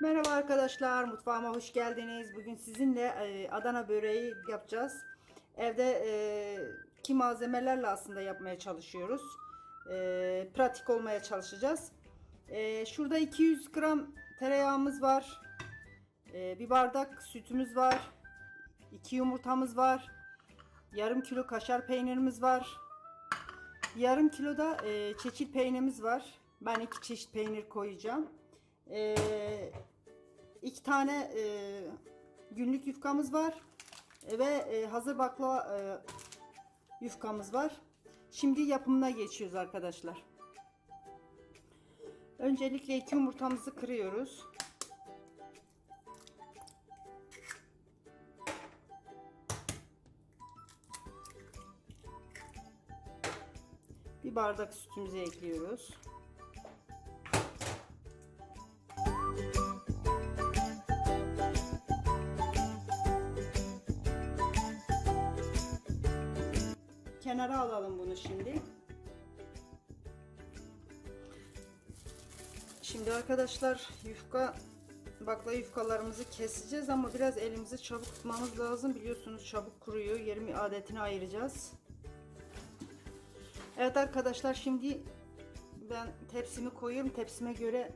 Merhaba arkadaşlar, mutfağıma hoş geldiniz. Bugün sizinle e, Adana böreği yapacağız. Evde e, ki malzemelerle aslında yapmaya çalışıyoruz. E, pratik olmaya çalışacağız. Şurada 200 gram tereyağımız var. Bir bardak sütümüz var. 2 yumurtamız var. Yarım kilo kaşar peynirimiz var. Yarım kilo da e, çeçil peynirimiz var. Ben iki çeşit peynir koyacağım. E, iki tane e, günlük yufkamız var. E, ve e, hazır baklava e, yufkamız var. Şimdi yapımına geçiyoruz arkadaşlar. Öncelikle iki yumurtamızı kırıyoruz. Bir bardak sütümüzü ekliyoruz. Kenara alalım bunu şimdi. Şimdi arkadaşlar yufka bakla yufkalarımızı keseceğiz ama biraz elimizi çabuk tutmamız lazım. Biliyorsunuz çabuk kuruyor. Yerimi adetini ayıracağız. Evet arkadaşlar şimdi ben tepsimi koyuyorum. Tepsime göre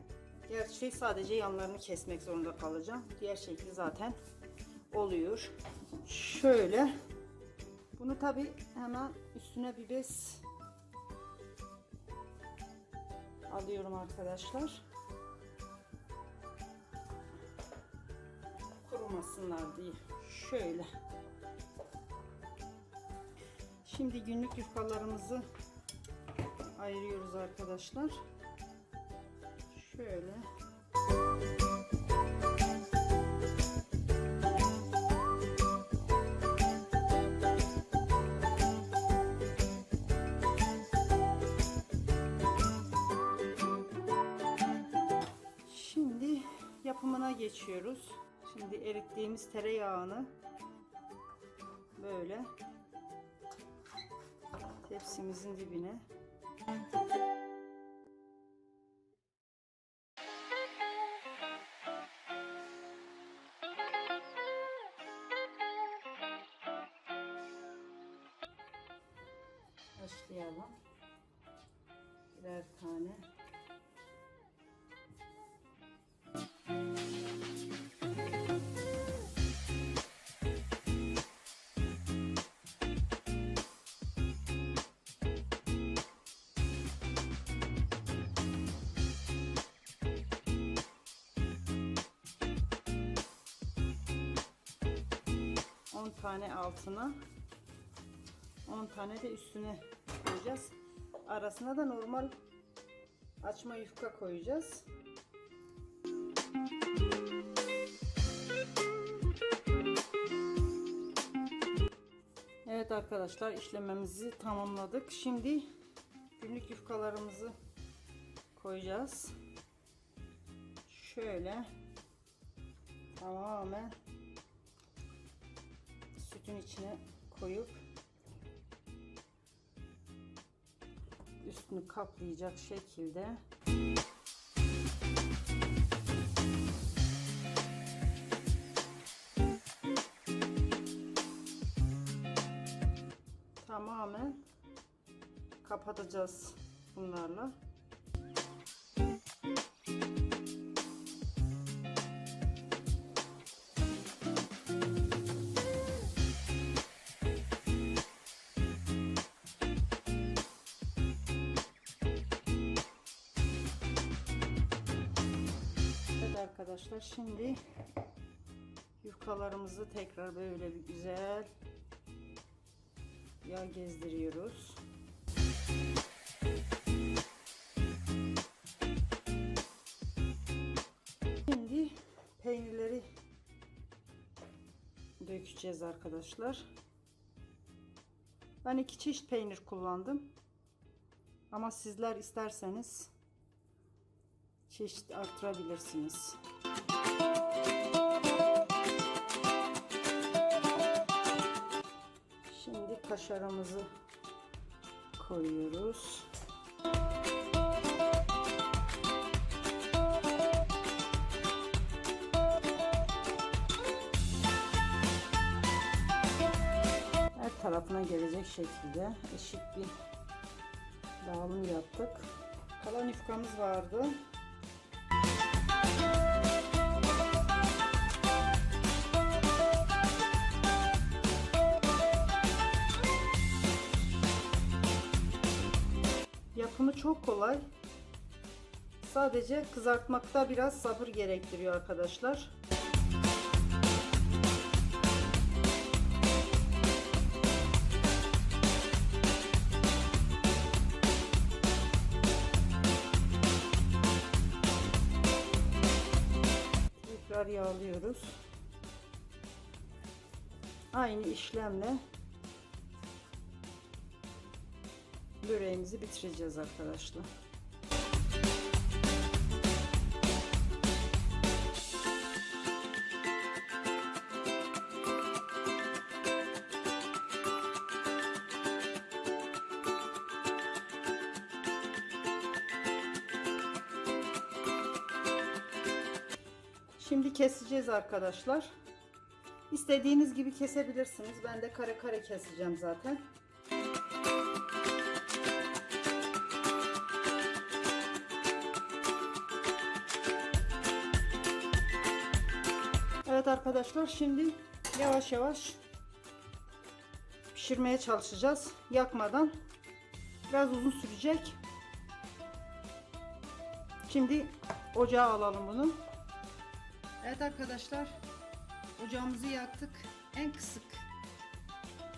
gerçi sadece yanlarını kesmek zorunda kalacağım. Diğer şekli zaten oluyor. Şöyle bunu tabi hemen üstüne bir bez alıyorum arkadaşlar. Kurumasınlar diye. Şöyle. Şimdi günlük yufkalarımızı ayırıyoruz arkadaşlar. Şöyle. Yapımına geçiyoruz. Şimdi erittiğimiz tereyağını böyle tepsimizin dibine başlayalım. Birer tane. Tane altına 10 tane de üstüne koyacağız. Arasına da normal açma yufka koyacağız. Evet arkadaşlar işlememizi tamamladık. Şimdi günlük yufkalarımızı koyacağız. Şöyle tamamen sütün içine koyup üstünü kaplayacak şekilde tamamen kapatacağız bunlarla. Arkadaşlar şimdi yufkalarımızı tekrar böyle bir güzel yağ gezdiriyoruz. Şimdi peynirleri dökeceğiz arkadaşlar. Ben iki çeşit peynir kullandım. Ama sizler isterseniz çeşit artırabilirsiniz. Şimdi kaşarımızı koyuyoruz. Her tarafına gelecek şekilde eşit bir dağılım yaptık. Kalan yufkamız vardı. Yapımı çok kolay. Sadece kızartmakta biraz sabır gerektiriyor arkadaşlar. Tekrar yağlıyoruz. Aynı işlemle böreğimizi bitireceğiz arkadaşlar. Şimdi keseceğiz arkadaşlar. İstediğiniz gibi kesebilirsiniz. Ben de kare kare keseceğim zaten. Evet arkadaşlar şimdi yavaş yavaş pişirmeye çalışacağız. Yakmadan. Biraz uzun sürecek. Şimdi ocağa alalım bunu. Evet arkadaşlar ocağımızı yaktık. En kısık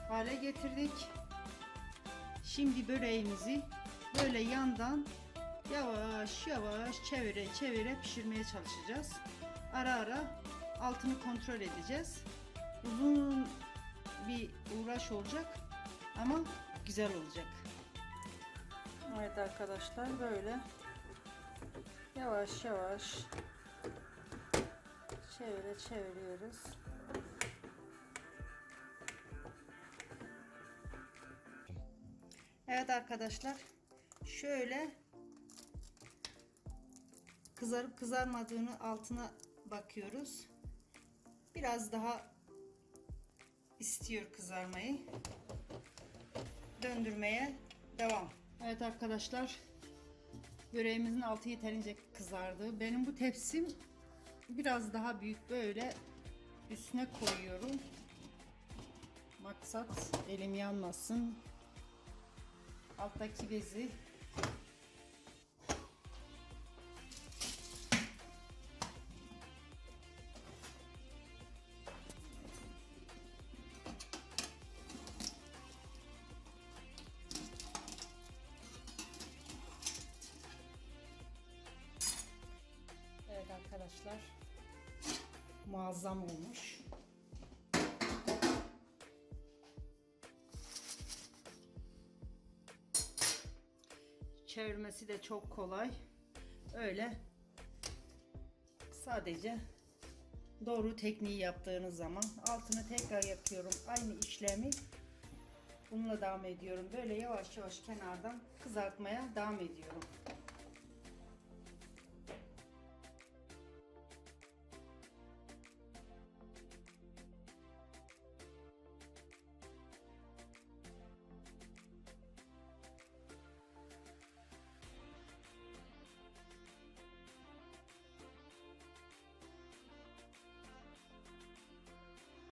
hale getirdik. Şimdi böreğimizi böyle yandan yavaş yavaş çevire çevire pişirmeye çalışacağız. Ara ara altını kontrol edeceğiz. Uzun bir uğraş olacak ama güzel olacak. Evet arkadaşlar böyle yavaş yavaş çevire çeviriyoruz. Evet arkadaşlar şöyle kızarıp kızarmadığını altına bakıyoruz. Biraz daha istiyor kızarmayı. Döndürmeye devam. Evet arkadaşlar böreğimizin altı yeterince kızardı. Benim bu tepsim biraz daha büyük böyle üstüne koyuyorum. Maksat elim yanmasın. Alttaki bezi arkadaşlar muazzam olmuş. Çevirmesi de çok kolay. Öyle sadece doğru tekniği yaptığınız zaman altını tekrar yakıyorum. Aynı işlemi bununla devam ediyorum. Böyle yavaş yavaş kenardan kızartmaya devam ediyorum.